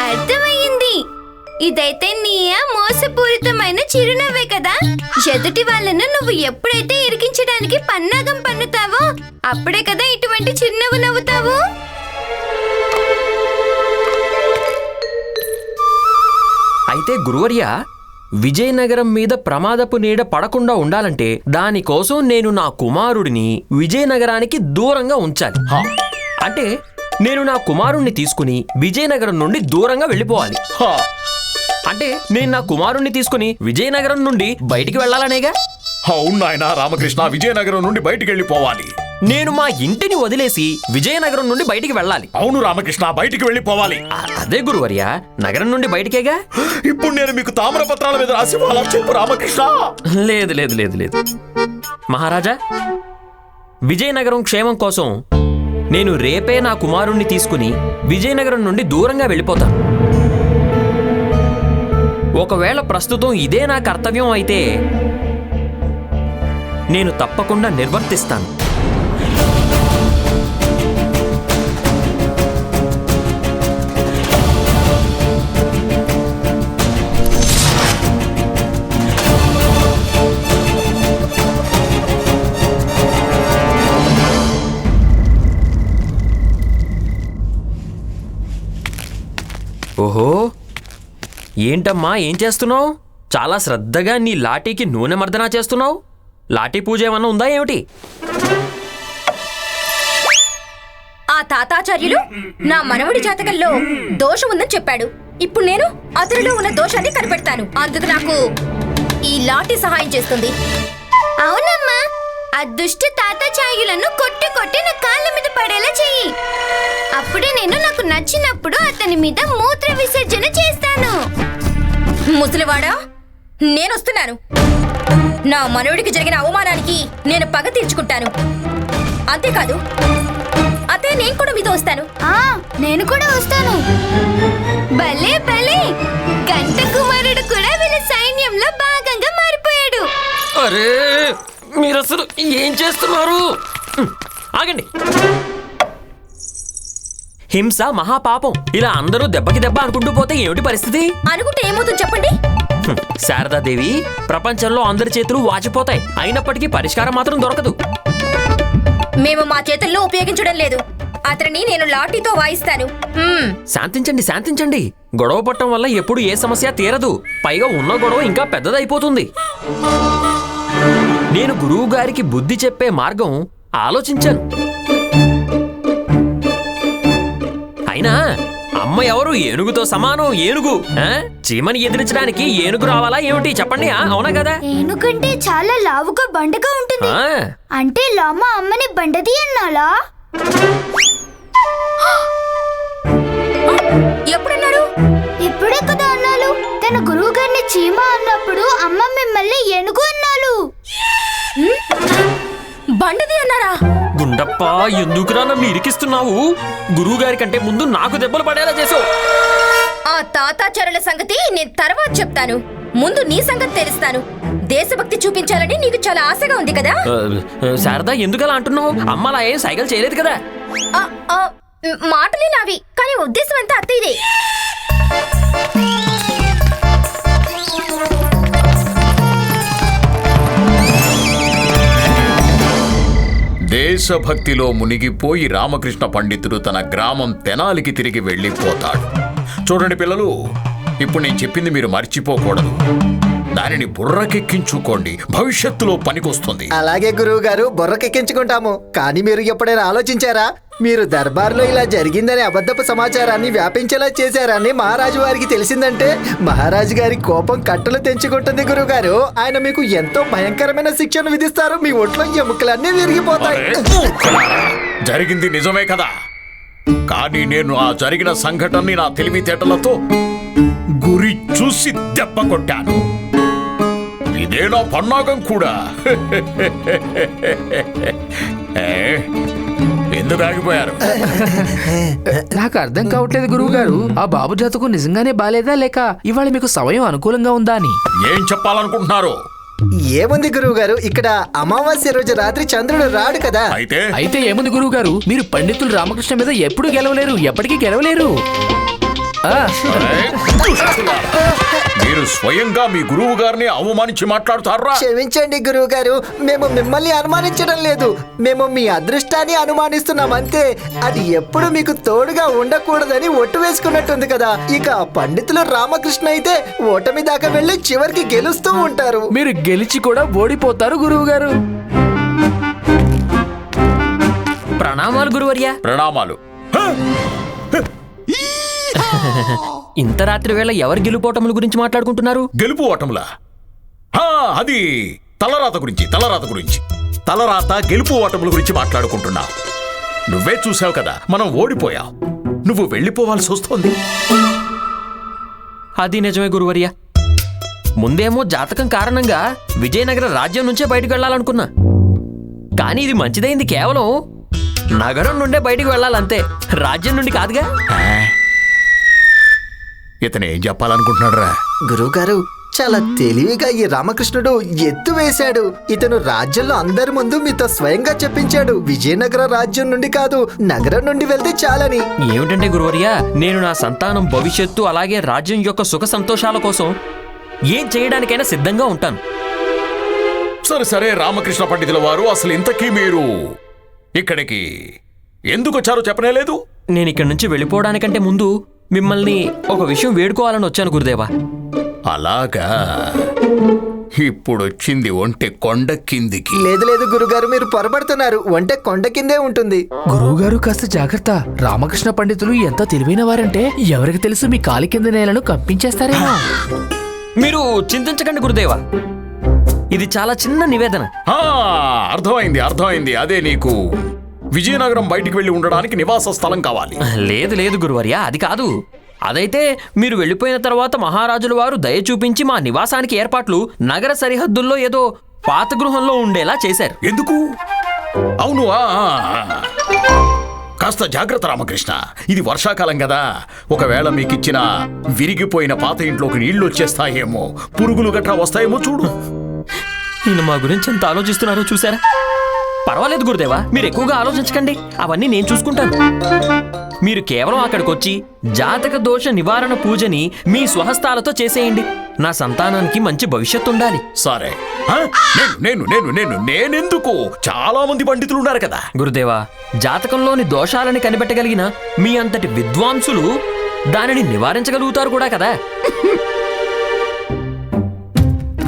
అర్థమయ్యింది. ఇదైతే నీయా మోసపూరితమైన చిరునవ్వే కదా? ఎదుటి వాళ్ళను నువ్వు ఎప్పుడైతే ఇరికించడానికి పన్నాగం పన్నుతావో అప్పుడే కదా ఇటువంటి చిరునవ్వు నవ్వుతావు? అయితే గురువర్య విజయనగరం మీద ప్రమాదపు నీడ పడకుండా ఉండాలంటే దానికోసం నేను నా కుమారుడిని విజయనగరానికి దూరంగా ఉంచాలి. హా, అంటే నేను నా కుమారుణ్ణి తీసుకుని విజయనగరం నుండి దూరంగా వెళ్ళిపోవాలి. హా. అంటే నేను నా కుమారుణ్ణి తీసుకుని విజయనగరం నుండి బయటికి వెళ్ళాలనేగా? అవును నాయనా రామకృష్ణ విజయనగరం నుండి బయటికి వెళ్ళిపోవాలి. నేను మా ఇంటిని వదిలేసి విజయనగరం నుండి బయటికి వెళ్ళాలి. అవును రామకృష్ణ బయటికి వెళ్ళిపోవాలి. అదే గురువర్య నగరం నుండి బయటికేగా? ఇప్పుడు నేను మీకు తామ్రపత్రాల మీద రాసి చెప్పు రామకృష్ణ. లేదు లేదు లేదు లేదు. మహారాజా విజయనగరం క్షేమం కోసం నేను రేపే నా కుమారుణ్ణి తీసుకుని విజయనగరం నుండి దూరంగా వెళ్ళిపోతాను. ఒకవేళ ప్రస్తుతం ఇదే నా కర్తవ్యం అయితే నేను తప్పకుండా నిర్వర్తిస్తాను. ఏంటమ్మా ఏం చేస్తున్నావు? చాలా శ్రద్ధగా నీ లాఠీకి నూనె మర్దనా చేస్తున్నావు? లాఠీ పూజ ఏమన్నా ఉందా ఏమిటి? ఆ తాతాచార్యులు నా మనవడి జాతకంలో దోషం ఉందని చెప్పాడు. ఇప్పుడు నేను అతనిలో ఉన్న దోషాన్ని కనిపెడతాను. అందుకు నాకు ఈ లాఠీ సహాయం చేస్తుంది. అవునమ్మా ఆ దుష్ట తాతాచార్యులను కొట్టి కొట్టి నా కాళ్ళ మీద పడేలా చెయ్యి. అప్పుడే నేను నాకు నచ్చినప్పుడు అతని మీద మూత్ర విసర్జన చేస్తాను. ముసలివాడా? నేనొస్తున్నాను. నా మనవడికి జరిగిన అవమానానికి నేను పగ తీర్చుకుంటాను. అంతేకాదు అతే నేను కూడా మీతో వస్తాను. ఆ నేను కూడా వస్తాను. భలే భలే. గంట కుమారుడు కూడా వీళ్ళ సైన్యంలో భాగంగా మారిపోయాడు. అరే మీరు అసలు ఏం చేస్తున్నారు? ఆగండి. హింస మహాపాపం ఇలా అందరూ దెబ్బకి దెబ్బ అనుకుంటూ పోతే ఏమిటి పరిస్థితి? అనుకుంటే ఏమవుతుంది? శారదాదేవి ప్రపంచంలో అందరి చేతులు వాచిపోతాయి. అయినప్పటికీ పరిష్కారం మాత్రం దొరకదు. మేము మా చేతుల్లో ఉపయోగించడం లేదు. అతనిని నేను లాఠీతో వాయిస్తాను. మ్మ్. శాంతించండి శాంతించండి. గొడవ పట్టడం వల్ల ఎప్పుడు ఏ సమస్య తీరదు. పైగా ఉన్న గొడవ ఇంకా పెద్దదైపోతుంది. నేను గురువు గారికి బుద్ధి చెప్పే మార్గం ఆలోచించాను. అయినా అమ్మ ఎవరు? ఏనుగుతో సమానం ఏనుగు. ఆ? చీమని ఎదిరించడానికి ఏనుగు రావాలా ఏమిటి? చెప్పండి? అవునా కదా? ఏనుకంటే చాలా లావుగా బండగా ఉంటుంది. ఆ, అంటే లామ అమ్మని బండది అన్నాలా? ఎప్పుడన్నారు? ఇప్పుడే కదా అన్నాలు. తన గురువు గారిని చీమ అన్నప్పుడు అమ్మ మిమ్మల్ని ఏనుగు అన్నాలు. బండది అన్నారా? గుండప్ప ఎందుకురా నన్ను ఇరికిస్తున్నావు? గురువు గారి కంటే ముందు నాకు దెబ్బలు పడేలా చేసావు. ఆ తాతాచారుల సంగతి నేను తర్వాత చెప్తాను. ముందు నీ సంగతి తెలుస్తాను. దేశభక్తి చూపించాలని నీకు చాలా ఆశగా ఉంది కదా? శారదా ఎందుకలా అంటున్నావు? అమ్మ అలా ఏం సైకిల్ చేయలేదు కదా? మాటలే నావి కానీ ఉద్దేశం అంతా అత్తయ్యదే. దేశభక్తిలో మునిగిపోయి రామకృష్ణ పండితుడు తన గ్రామం తెనాలికి తిరిగి వెళ్ళిపోతాడు. చూడండి పిల్లలు ఇప్పుడు నేను చెప్పింది మీరు మర్చిపోకూడదు. దానిని బుర్రకెక్కించుకోండి. భవిష్యత్తులో పనికొస్తుంది. అలాగే గురువు గారు బుర్రకెక్కించుకుంటాము. కానీ మీరు ఎప్పుడైనా ఆలోచించారా? మీరు దర్బార్లో ఇలా జరిగిందనే అబద్ధపు సమాచారాన్ని వ్యాపించేలా చేశారని మహారాజు వారికి తెలిసిందంటే మహారాజు గారి కోపం కట్టలు తెంచుకుంటుంది గురువు గారు ఆయన మీకు ఎంతో భయంకరమైన శిక్షను విధిస్తారు. మీ ఒంట్లో ఎముకలన్నీ విరిగిపోతాయి! జరిగింది నిజమే కదా? కానీ నేను ఆ జరిగిన సంఘటనని నా తెలివితేటలతో గురి చూసి దెబ్బ కొట్టాను. ఇదే నా పన్నాగం కూడా? ఎందుకు ఆగిపోయారు? నాకు అర్థం కావట్లేదు గురువు గారు ఆ బాబు జాతకు నిజంగానే బాలేదా లేక ఇవాళ మీకు సమయం అనుకూలంగా ఉందా అని? ఏం చెప్పాలనుకుంటున్నారు? ఏముంది గురువు గారు ఇక్కడ అమావాస్య రోజు రాత్రి చంద్రుడు రాడు కదా. అయితే? అయితే ఏముంది గురువు గారు మీరు పండితులు రామకృష్ణ మీద ఎప్పుడు గెలవలేరు? ఎప్పటికీ గెలవలేరు. మీరు స్వయంగా మీ గురువు గారిని అవమానించి మాట్లాడుతారా? క్షమించండి గురువు గారు మేము మిమ్మల్ని అనుమానించడం లేదు. మేము మీ అదృష్టాన్ని అనుమానిస్తున్నాం అంతే. అది ఎప్పుడు మీకు తోడుగా ఉండకూడదని ఒట్టు వేసుకున్నట్టుంది కదా. ఇక పండితులు రామకృష్ణ అయితే ఓటమి దాకా వెళ్ళి చివరికి గెలుస్తూ ఉంటారు. మీరు గెలిచి కూడా ఓడిపోతారు గురువు గారు ప్రణామాలు గురువర్యా. ప్రణామాలు. ఇంత రాత్రి వేళ ఎవరి గెలుపోటముల గురించి మాట్లాడుకుంటున్నారు? గెలుపు ఓటములా? అది తలరాత గురించి తలరాత గురించి. తలరాత గెలుపు ఓటముల గురించి మాట్లాడుకుంటున్నావు. నువ్వే చూసావు కదా మనం ఓడిపోయాం. నువ్వు వెళ్ళిపోవాల్సి వస్తుంది. అది నిజమే గురువర్య. ముందేమో జాతకం కారణంగా విజయనగర రాజ్యం నుంచే బయటకు వెళ్ళాలనుకున్నా. కానీ ఇది మంచిదైంది కేవలం నగరం నుండే బయటికి వెళ్ళాలంతే. రాజ్యం నుండి కాదుగా? ఇతను ఏం చెప్పాలనుకుంటున్నాడురా? గురువు గారు చాలా తెలివిగా ఈ రామకృష్ణుడు ఎత్తు వేశాడు. ఇతను రాజ్యంలో అందరి ముందు మీతో స్వయంగా చెప్పించాడు. విజయనగర రాజ్యం నుండి కాదు నగరం నుండి వెళ్తే చాలని. ఏమిటంటే గురువర్య? నేను నా సంతానం భవిష్యత్తు అలాగే రాజ్యం యొక్క సుఖ సంతోషాల కోసం ఏం చేయడానికైనా సిద్ధంగా ఉంటాను. సరే సరే రామకృష్ణ పండితుల వారు అసలు ఇంతకీ మీరు ఇక్కడికి ఎందుకు వచ్చారో చెప్పనేలేదు నేను ఇక్కడి నుంచి వెళ్ళిపోవడానికంటే ముందు మిమ్మల్ని ఒక విషయం వేడుకోవాలని వచ్చాను గురుదేవా. అలాగా? ఇప్పుడు వచ్చింది ఒంటె కొండ కిందికి. లేదు లేదు గురుగారు మీరు పొరపడుతున్నారు. ఒంటె కొండ కిందే ఉంటుంది. గురువు గారు కాస్త జాగ్రత్త. రామకృష్ణ పండితులు ఎంత తెలివైన వారంటే ఎవరికి తెలుసు మీ కాలి కింద నేలను కంపించేస్తారేమో. మీరు చింతించకండి గురుదేవా. ఇది చాలా చిన్న నివేదన. ఆ, అర్థమైంది అర్థమైంది. అదే నీకు. విజయనగరం బయటికి వెళ్ళి ఉండడానికి నివాస స్థలం కావాలి. లేదు లేదు గురువర్య అది కాదు. అదైతే మీరు వెళ్ళిపోయిన తర్వాత మహారాజుల వారు దయ చూపించి మా నివాసానికి ఏర్పాట్లు నగర సరిహద్దుల్లో ఏదో పాత గృహంలో ఉండేలా చేశారు. ఎందుకు? అవును. కాస్త జాగ్రత్త రామకృష్ణ. ఇది వర్షాకాలం కదా. ఒకవేళ మీకిచ్చిన విరిగిపోయిన పాత ఇంట్లోకి నీళ్ళు వచ్చేస్తాయేమో పురుగులు గట్రా వస్తాయేమో చూడు. ఈయన మా గురించి ఎంత ఆలోచిస్తున్నారో చూసారా పర్వాలేదు గురుదేవా మీరు ఎక్కువగా ఆలోచించకండి. అవన్నీ నేను చూసుకుంటాను. మీరు కేవలం అక్కడికి వచ్చి జాతక దోష నివారణ పూజని మీ స్వహస్తాలతో చేసేయండి. నా సంతానానికి మంచి భవిష్యత్తు ఉండాలి. సరే. ఆ? నేను నేను నేను నేను నేనెందుకు? చాలా మంది పండితులు ఉన్నారు కదా. గురుదేవా జాతకంలోని దోషాలని కనిపెట్టగలిగిన మీ అంతటి విద్వాంసులు దానిని నివారించగలుగుతారు కూడా కదా.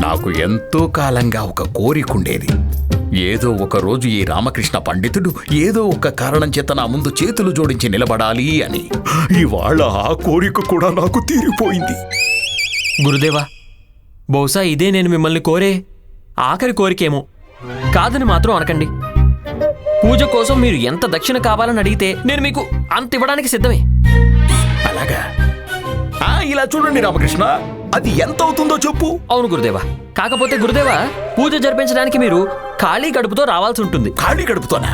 నాకు ఎంతో కాలంగా ఒక కోరిక ఉండేది. ఏదో ఒక రోజు ఈ రామకృష్ణ పండితుడు ఏదో ఒక కారణం చేత నా ముందు చేతులు జోడించి నిలబడాలి అని. ఇవాళ ఆ కోరిక కూడా నాకు తీరిపోయింది. గురుదేవా బహుశా ఇదే నేను మిమ్మల్ని కోరే ఆఖరి కోరికేమో. కాదని మాత్రం అనకండి. పూజ కోసం మీరు ఎంత దక్షిణ కావాలని అడిగితే నేను మీకు అంత ఇవ్వడానికి సిద్ధమే. అలాగా? ఆ, ఇలా చూడండి రామకృష్ణ అది ఎంత అవుతుందో చెప్పు. అవును గురుదేవా కాకపోతే గురుదేవా పూజ జరిపించడానికి మీరు ఖాళీ కడుపుతో రావాల్సి ఉంటుంది. ఖాళీ కడుపుతోనా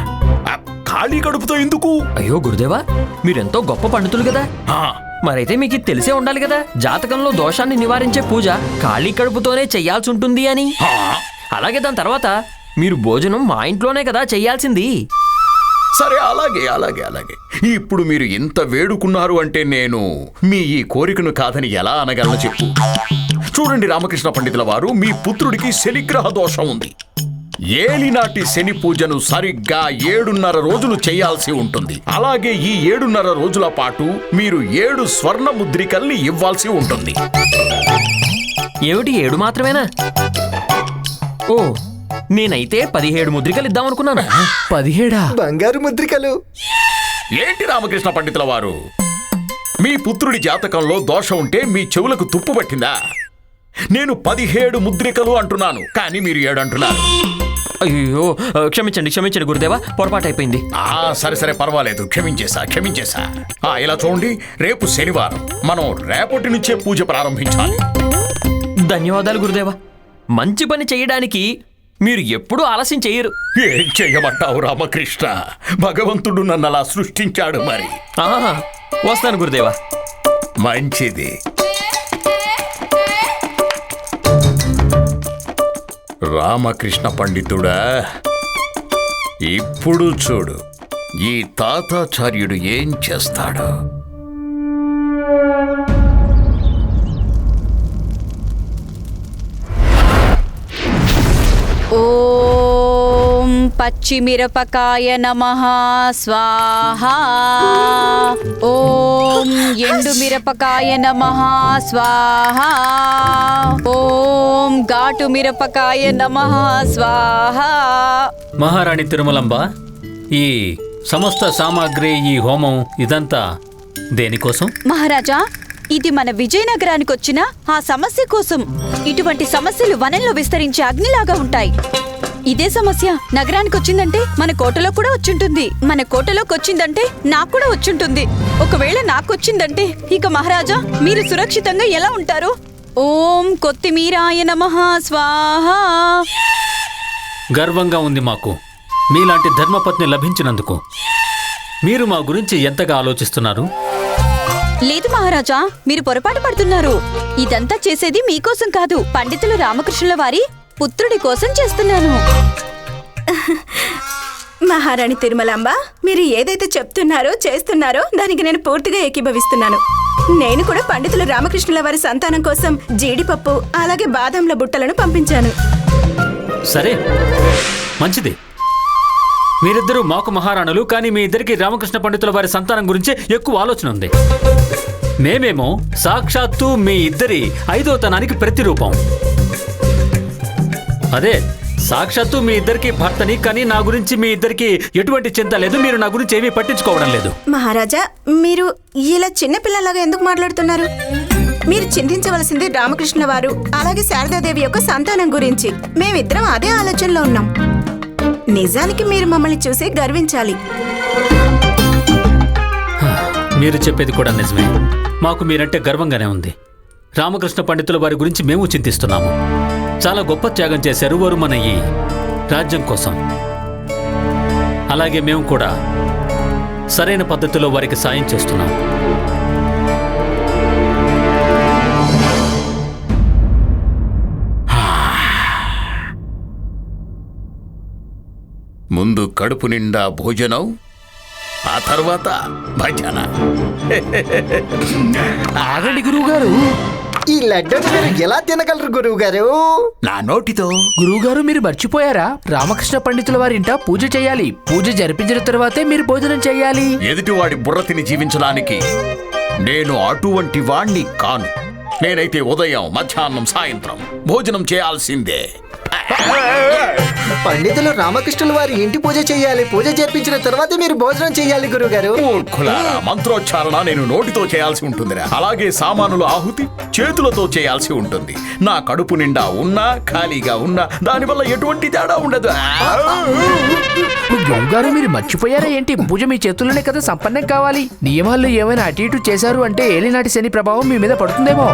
ఆ, ఖాళీ కడుపుతో ఎందుకు? అయ్యో గురుదేవా మీరెంతో గొప్ప పండితులు కదా. ఆ, మరైతే మీకు ఇది తెలిసే ఉండాలి కదా. జాతకంలో దోషాన్ని నివారించే పూజ ఖాళీ కడుపుతోనే చెయ్యాల్సి ఉంటుంది అని. ఆ, అలాగే దాని తర్వాత మీరు భోజనం మా ఇంట్లోనే కదా చెయ్యాల్సింది సరే అలాగే అలాగే అలాగే. ఇప్పుడు మీరు ఇంత వేడుకున్నారు అంటే నేను మీ ఈ కోరికను కాదని ఎలా అనగలను చెప్పు. చూడండి రామకృష్ణ పండితుల వారు మీ పుత్రుడికి శనిగ్రహ దోషం ఉంది. ఏలినాటి శని పూజను సరిగ్గా ఏడున్నర రోజులు చేయాల్సి ఉంటుంది. అలాగే ఈ ఏడున్నర రోజుల పాటు మీరు ఏడు స్వర్ణ ముద్రికల్ని ఇవ్వాల్సి ఉంటుంది. ఏమిటి ఏడు మాత్రమేనా? ఓ నేనైతే పదిహేడు ముద్రికలు ఇద్దామనుకున్నాను. పదిహేడా? బంగారు ముద్రికలు. ఏంటి రామకృష్ణ పండితుల వారు? మీ పుత్రుడి జాతకంలో దోషం ఉంటే మీ చెవులకు తుప్పు పట్టిందా? నేను పదిహేడు ముద్రికలు అంటున్నాను కానీ మీరు ఏడు అంటున్నారు అయ్యో క్షమించండి క్షమించండి గురుదేవా పొరపాటు అయిపోయింది. ఆ సరే సరే పర్వాలేదు క్షమించేసా క్షమించేసా ఆ ఇలా చూడండి రేపు శనివారం మనం రేపటి నుంచే పూజ ప్రారంభించాలి. ధన్యవాదాలు గురుదేవా. మంచి పని చేయడానికి మీరు ఎప్పుడూ ఆలస్యం చెయ్యరు ఏం చేయమంటావు రామకృష్ణ? భగవంతుడు నన్ను అలా సృష్టించాడు మరి. ఆహా, వస్తాను గురుదేవా. మంచిది. రామకృష్ణ పండితుడా? ఇప్పుడు చూడు ఈ తాతాచార్యుడు ఏం చేస్తాడు? ఓం పచ్చిమిరపకాయ నమ స్వాహా. ఓం ఎండు మిరపకాయ నమ స్వాహా. ఓం ఘాటు మిరపకాయ నమ స్వాహా. మహారాణి తిరుమలంబ ఈ సమస్త సామాగ్రి ఈ హోమం ఇదంతా దేనికోసం? మహారాజా ఇది మన విజయనగరానికి వచ్చిన ఆ సమస్య కోసం. ఇటువంటి సమస్యలు వనంలో విస్తరించే అగ్నిలాగా ఉంటాయి. ఇదే సమస్య నగరానికి వచ్చిందంటే మన కోటలో కూడా వచ్చుంటుంది. మన కోటలోకి వచ్చిందంటే నాకు కూడా వచ్చుంటుంది. ఒకవేళ నాకు వచ్చిందంటే ఇక మహారాజా మీరు సురక్షితంగా ఎలా ఉంటారు? ఓం కొత్తిమీరాయ నమః స్వాహ. గర్వంగా ఉంది మాకు. మీలాంటి ధర్మపత్ని లభించినందుకు. మీరు మా గురించి ఎంతగా ఆలోచిస్తున్నారు? లేదు మహారాజా మీరు పొరపాటు పడుతున్నారు. ఇదంతా చేసేది మీకోసం కాదు పండితులు రామకృష్ణుల వారి పుత్రుడి కోసం చేస్తున్నాను. మహారాణి తిరుమలాంబ మీరు ఏదైతే చెప్తున్నారో చేస్తున్నారో దానికి నేను పూర్తిగా ఏకీభవిస్తున్నాను. నేను కూడా పండితుల రామకృష్ణుల వారి సంతానం కోసం జీడిపప్పు అలాగే బాదంల బుట్టలను పంపించాను. సరే మంచిది. మీరిద్దరూ మాకు మహారాణులు కానీ మీ ఇద్దరికి రామకృష్ణ పండితుల వారి సంతానం గురించి ఎక్కువ ఆలోచన ఉంది. మేమేమో సాక్షాత్తు మీ ఇద్దరి ఐదో తనానికి ప్రతిరూపం. అదే సాక్షాత్తు మీ ఇద్దరికి భర్తని కానీ నా గురించి మీ ఇద్దరికి ఎటువంటి చింత లేదు. మీరు నా గురించి ఏమీ పట్టించుకోవడం లేదు. మహారాజా మీరు ఇలా చిన్నపిల్లలాగా ఎందుకు మాట్లాడుతున్నారు? మీరు చింతించవలసింది రామకృష్ణ వారు అలాగే శారదాదేవి యొక్క సంతానం గురించి. మేమిద్దరం అదే ఆలోచనలో ఉన్నాం. నిజానికి మీరు మమ్మల్ని చూసి గర్వించాలి. మీరు చెప్పేది కూడా నిజమే. మాకు మీరంటే గర్వంగానే ఉంది. రామకృష్ణ పండితుల వారి గురించి మేము చింతిస్తున్నాము. చాలా గొప్ప త్యాగం చేశారు వారు మన ఈ రాజ్యం కోసం. అలాగే మేము కూడా సరైన పద్ధతిలో వారికి సాయం చేస్తున్నాం. ముందు కడుపు నిండా భోజనం ఆ తర్వాత భజన. ఆగండి గురువుగారు. ఈ లడ్డూని మీరు ఎలా తినగలరు గురువు గారు నా నోటితో. గురువుగారు మీరు మర్చిపోయారా? రామకృష్ణ పండితుల వారి ఇంట పూజ చేయాలి. పూజ జరిపించిన తర్వాతే మీరు భోజనం చేయాలి. ఎదుటివాడి బుర్ర తిని జీవించడానికి నేను అటువంటి వాణ్ణి కాను. నేనైతే ఉదయం మధ్యాహ్నం సాయంత్రం భోజనం చేయాల్సిందే. పండితులు రామకృష్ణుల వారి ఇంటి పూజ చేయాలి. పూజ జరిపించిన తర్వాతే మీరు భోజనం చేయాలి గురువు గారు మూర్ఖులారా మంత్రోచ్చారణ నేను నోటితో చేయాల్సి ఉంటుందిరా. అలాగే సామానుల ఆహుతి చేతులతో చేయాల్సి ఉంటుంది. నా కడుపు నిండా ఉన్నా ఖాళీగా ఉన్నా దానివల్ల ఎటువంటి తేడా ఉండదు. గురువుగారు మీరు మర్చిపోయారా ఏంటి? పూజ మీ చేతుల్లోనే కదా సంపన్నం కావాలి. నియమాల్లో ఏమైనా అటు ఇటు చేశారు అంటే ఏలినాటి శని ప్రభావం మీ మీద పడుతుందేమో.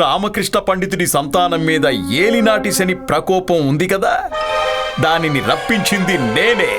రామకృష్ణ పండితుడి సంతానం మీద ఏలినాటి శని ప్రకోపం ఉంది కదా? దానిని రప్పించింది నేనే.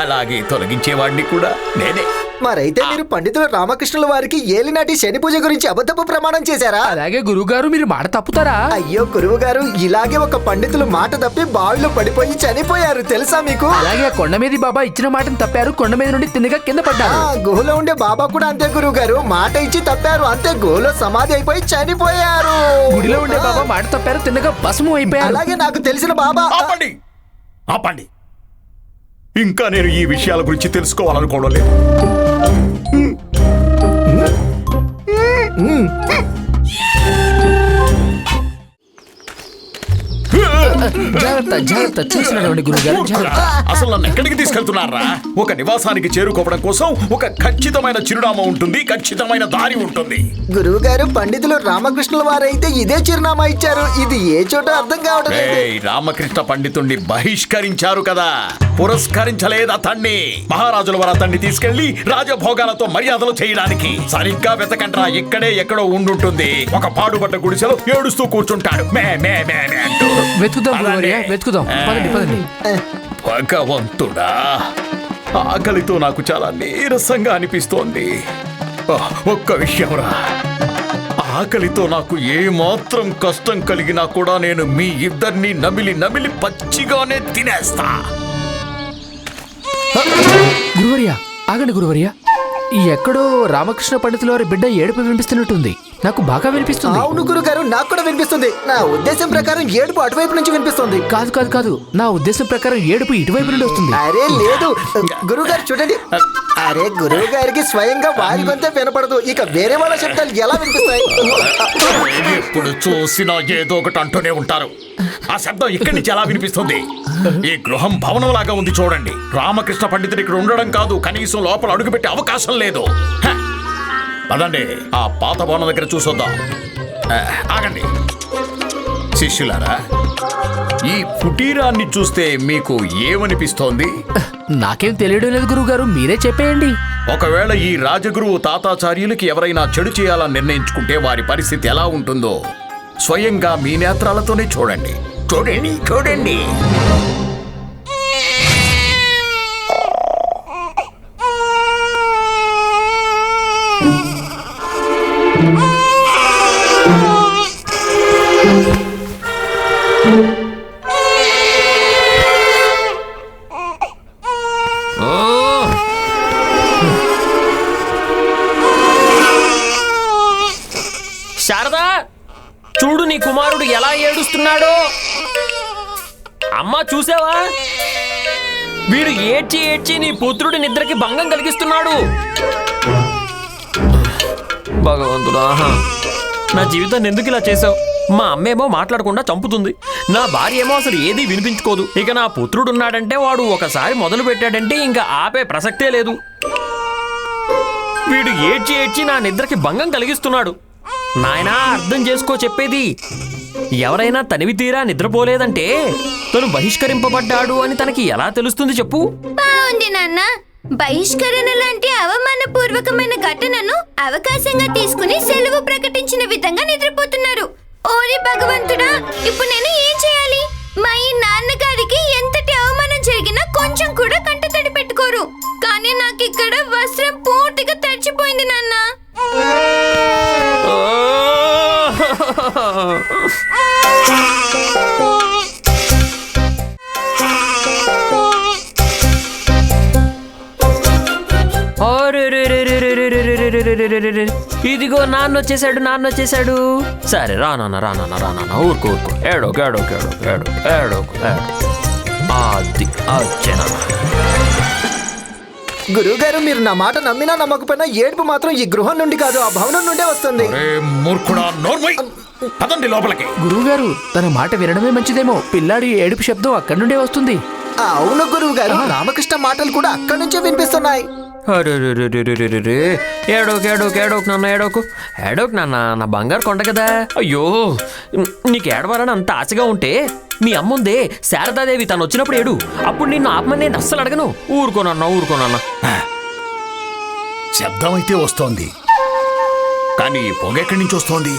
అలాగే తొలగించేవాడిని కూడా నేనే. మరైతే మీరు పండితులు రామకృష్ణుల వారికి ఏలినాటి శని పూజ గురించి అబద్ధపు ప్రమాణం చేశారా? అలాగే గురువుగారు మీరు మాట తప్పుతారా? అయ్యో గురువు గారు ఇలాగే ఒక పండితులు మాట తప్పి బావిలో పడిపోయి చనిపోయారు తెలుసా మీకు? అలాగే ఆ కొండ మీద బాబా ఇచ్చిన మాటను తప్పారు కొండ మీద నుండి తిన్నగా కింద ఆ పడ్డారు గుహలో ఉండే బాబా కూడా అంతే గురువు గారు మాట ఇచ్చి తప్పారు అంతే గుహలో సమాధి అయిపోయి చనిపోయారు. గుడిలో ఉండే బాబా మాట తప్పారు తిన్నగా భస్మం అయిపోయారు. అలాగే నాకు తెలిసిన బాబా ఆపండి ఆపండి. ఇంకా నేను ఈ విషయాల గురించి తెలుసుకోవాలనుకోవడం లేదు. జాగ్రత్త జాగ్రత్త చూసినటువంటి గురువు గారు జాగ్రత్త. అసలు నన్ను ఎక్కడికి తీసుకెళ్తున్నారా? ఒక నివాసానికి చేరుకోవడం కోసం ఒక ఖచ్చితమైన చిరునామా ఉంటుంది ఖచ్చితమైన దారి ఉంటుంది. గురువు గారు పండితులు రామకృష్ణుల వారైతే ఇదే చిరునామా ఇచ్చారు. ఇది ఏ చోట అర్థం కావడం లేదు ఏయ్, రామకృష్ణ పండితుణ్ణి బహిష్కరించారు కదా. పురస్కరించలేదు అతన్ని. మహారాజుల వారు అతన్ని తీసుకెళ్ళి రాజభోగాలతో మర్యాదలు చేయడానికి. సరిగ్గా వెతకంట్రా ఇక్కడే ఎక్కడో ఉండుంటుంది. ఒక పాడుబడ్డ గుడిసెలో ఏడుస్తూ కూర్చుంటాడు. మే మే మే మే అంటూ. వెతుకుదాం గురువర్య అలానే. వెతుకుదాం పదండి పదండి. భగవంతుడా ఆకలితో నాకు చాలా నీరసంగా అనిపిస్తోంది. ఒక్క విషయంరా ఆకలితో నాకు ఏ మాత్రం కష్టం కలిగినా కూడా నేను మీ ఇద్దరిని నమిలి నమిలి పచ్చిగానే తినేస్తా. గురువర్య ఆగండి గురువర్య. ఎక్కడో రామకృష్ణ పండితుల వారి బిడ్డ ఏడుపు వినిపిస్తున్నట్టుంది. నాకు బాగా వినిపిస్తుంది. అవును గురువు గారు నాకు కూడా వినిపిస్తుంది. నా ఉద్దేశం ప్రకారం ఏడుపు అటువైపు నుంచి వినిపిస్తుంది. కాదు కాదు కాదు. నా ఉద్దేశం ప్రకారం ఏడుపు ఇటువైపు నుండి వస్తుంది. అరే లేదు. గురువు గారు చూడండి. అరే గురువు గారికి స్వయంగా వారి గొంతే వినపడదు. ఇక వేరే వాళ్ళ శబ్దాలు ఎలా వినిపిస్తాయి? ఎప్పుడు చూసినా ఏదో ఒకటి అంటూనే ఉంటారు. ఆ శబ్దం ఇక్కడి నుంచి ఎలా వినిపిస్తుంది? ఈ గృహం భవనం లాగా ఉంది చూడండి. రామకృష్ణ పండితుడు ఇక్కడ ఉండడం కాదు. కనీసం లోపల అడుగుపెట్టే అవకాశం లేదు! పదండి. ఆ పాత భవనం దగ్గర చూసొద్దాం. ఆగండి. శిష్యులారా ఈ కుటీరాన్ని చూస్తే మీకు ఏమనిపిస్తోంది? నాకేం తెలియడం లేదు గురువు గారు మీరే చెప్పేయండి. ఒకవేళ ఈ రాజగురువు తాతాచార్యులకి ఎవరైనా చెడు చేయాలని నిర్ణయించుకుంటే వారి పరిస్థితి ఎలా ఉంటుందో స్వయంగా మీ నేత్రాలతోనే చూడండి. చూడండి చూడండి. ఏడ్చి నీ పుత్రుడి నిద్రకి భంగం కలిగిస్తున్నాడు. భగవంతుడా నా జీవితాన్ని ఎందుకు ఇలా చేసావు మా అమ్మేమో మాట్లాడకుండా చంపుతుంది. నా భార్య ఏమో అసలు ఏదీ వినిపించుకోదు. ఇక నా పుత్రుడు ఉన్నాడంటే వాడు ఒకసారి మొదలు పెట్టాడంటే ఇంకా ఆపే ప్రసక్తే లేదు. వీడు ఏడ్చి ఏడ్చి నా నిద్రకి భంగం కలిగిస్తున్నాడు. నాయనా అర్థం చేసుకో చెప్పేది. ఎవరైనా తనివి తీరా నిద్రపోలేదంటే తను బహిష్కరింపబడ్డాడు అని తనకి ఎలా తెలుస్తుంది చెప్పు? బాగుంది నాన్న. బహిష్కరణ లాంటి అవమానపూర్వకమైన ఘటనను అవకాశంగా తీసుకుని సెలవు ప్రకటించిన విధంగా నిద్రపోతున్నారు. ఓరి భగవంతుడా ఇప్పుడు నేను ఏం చేయాలి? మా ఈ నాన్నగారికి ఎంతటి అవమానం జరిగినా కొంచెం కూడా కంట తడి పెట్టుకోరు కానీ నాకు ఇక్కడ వస్త్రం పూర్తిగా తడిచిపోయింది నాన్న. ఇదిగో నాన్న వచ్చేసాడు నాన్న వచ్చేసాడు సరే రానా రానా రానా ఊరుకో ఊరుకో. ఏడో ఏడో ఏడో ఏడో ఏడో గురువు గారు మీరు నా మాట నమ్మినా నమ్మకపోయినా ఏడుపు మాత్రం ఈ గృహం నుండి కాదు ఆ భవనం నుండే వస్తుంది. పదండి లోపలికి. తన మాట వినడమే మంచిదేమో. పిల్లాడి ఏడుపు శబ్దం అక్కడి నుండే వస్తుంది. అవును గురువు గారు రామకృష్ణ మాటలు కూడా అక్కడి నుంచే వినిపిస్తున్నాయి. ఏడోకు ఏడోకు ఏడోకు నాన్న ఏడోకు. ఏడోకు నాన్న నా బంగారు కొండ కదా. అయ్యో నీకు ఏడవాలని అంత ఆశగా ఉంటే మీ అమ్ముందే శారదాదేవి తను వచ్చినప్పుడు ఏడు. అప్పుడు నిన్ను ఆపమని నేను అస్సలు అడగను. ఊరుకోనన్నా ఊరుకోనన్న శబ్దం అయితే వస్తోంది. కానీ పొగ ఎక్కడి నుంచి వస్తోంది?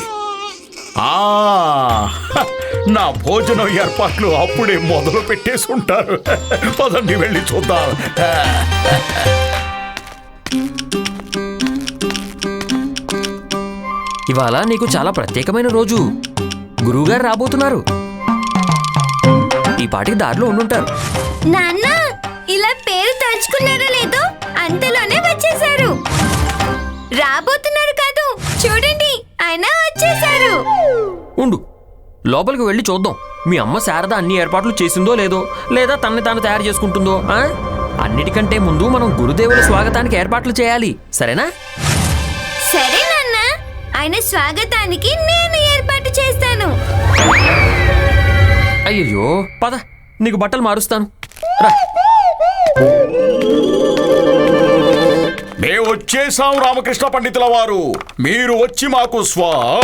నా భోజనం ఏర్పాట్లు అప్పుడే మొదలు పెట్టేసి ఉంటారు. పదండి వెళ్ళి చూద్దాం. ఇవాళ నీకు చాలా ప్రత్యేకమైన రోజు. గురువుగారు రాబోతున్నారు. ఈ పాటికి దారిలో ఉండుంటారు. నాన్న ఇలా పేరు తలుచుకున్నారో లేదో అంతలోనే వచ్చేసారు రాబోతున్నారు కాదు చూడండి ఆయన వచ్చేసారు ఉండు లోపలికి వెళ్ళి చూద్దాం. మీ అమ్మ శారద అన్ని ఏర్పాట్లు చేసిందో లేదో లేదా తనని తాను తయారు చేసుకుంటుందో ఆ? అన్నిటికంటే ముందు మనం గురుదేవుల స్వాగతానికి ఏర్పాట్లు చేయాలి. సరేనా? సరే నాన్న. ఆయన స్వాగతానికి నేను ఏర్పాటు చేస్తాను. అయ్యయ్యో పద నీకు బట్టలు మారుస్తాను. రా. మేము వచ్చేసాం రామకృష్ణ పండితుల వారు. మీరు వచ్చి మాకు స్వా